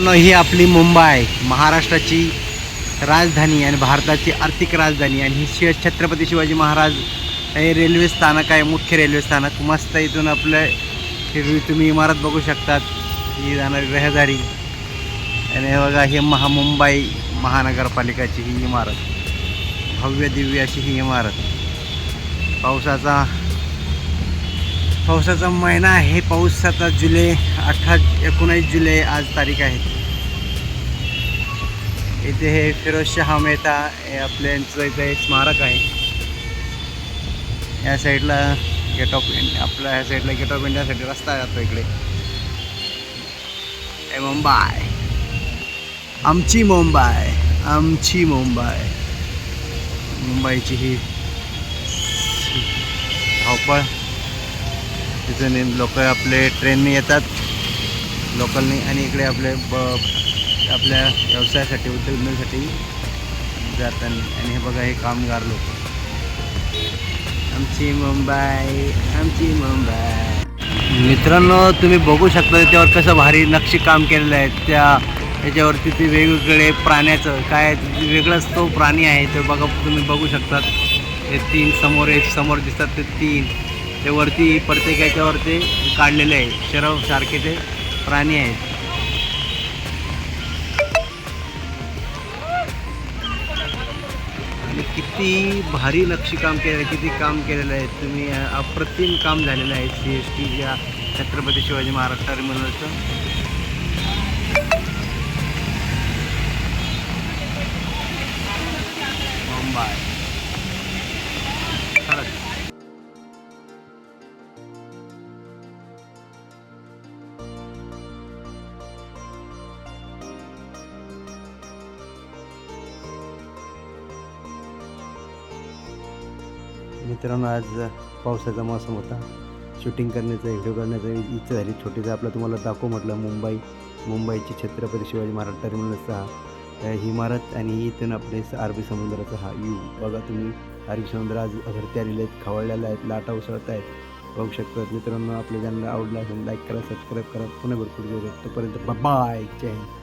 न ही आपली मुंबई महाराष्ट्राची राजधानी आणि भारताची आर्थिक राजधानी. आणि ही शि छत्रपती शिवाजी महाराज हे रेल्वे स्थानक आहे मुख्य रेल्वे स्थानक. मस्त इथून आपलं ही तुम्ही इमारत बघू शकतात. ही जाणारी रहदारी. आणि हे बघा हे महा मुंबई महानगरपालिकाची ही इमारत. भव्य दिव्य अशी ही इमारत. पावसाचा पावसाचा महिना आहे. पाऊस सात जुलै अठरा एकोणीस जुलै आज तारीख आहे. इथे हे फिरोजशहा मेहता हे आपल्यांचं इथे स्मारक आहे. या साईडला गेट ऑफ इंडिया आपल्या ह्या साईडला गेट ऑफ इंडियासाठी रस्ता जातो इकडे. ए मुंबई. आमची मुंबई. आमची मुंबई. मुंबईची ही धावपळ. तिथून लोक आपले ट्रेनने येतात. लोकलनी आणि इकडे आपले ब आपल्या व्यवसायासाठी उद्योगधंद्यासाठी जातात. आणि हे बघा हे कामगार लोक. आमची मुंबई आमची मुंबई. मित्रांनो तुम्ही बघू शकता त्याच्यावर कसं भारी नक्षी काम केलेलं आहे. त्या त्याच्यावरती ते वेगवेगळे प्राण्याचं काय वेगळाच तो प्राणी आहे. ते बघा तुम्ही बघू शकतात. ते तीन समोर एक समोर दिसतात ते तीन. ते वरती प्रत्येक याच्यावरती काढलेले आहे. शरव सारखे ते प्राणी आहेत. आणि किती भारी नक्षीकाम केलं आहे किती काम केलेलं आहे. तुम्ही अप्रतिम काम झालेलं आहे सी एस टी या छत्रपती शिवाजी महाराज टर्मिनलचं मुंबई मित्रांनो आज पावसाचा मौसम होता. शूटिंग करण्याचा व्हिडिओ करण्याचा इच्छा झाली छोटीचा आपला तुम्हाला दाखव म्हटलं मुंबई. मुंबईची छत्रपती शिवाजी महाराज टर्मिनसचा हा ही इमारत आणि इथून आपले अरबी समुद्राचा हा यू बघा तुम्ही अरबी समुद्र आज भरती आलेले आहेत खवळलेले आहेत लाटा उसळत आहेत. बघू शकतात मित्रांनो आपल्या ज्यांना आवडला असेल लाईक करा सबस्क्राईब करा. पुन्हा भरपूर तोपर्यंत बाय जय हिंद.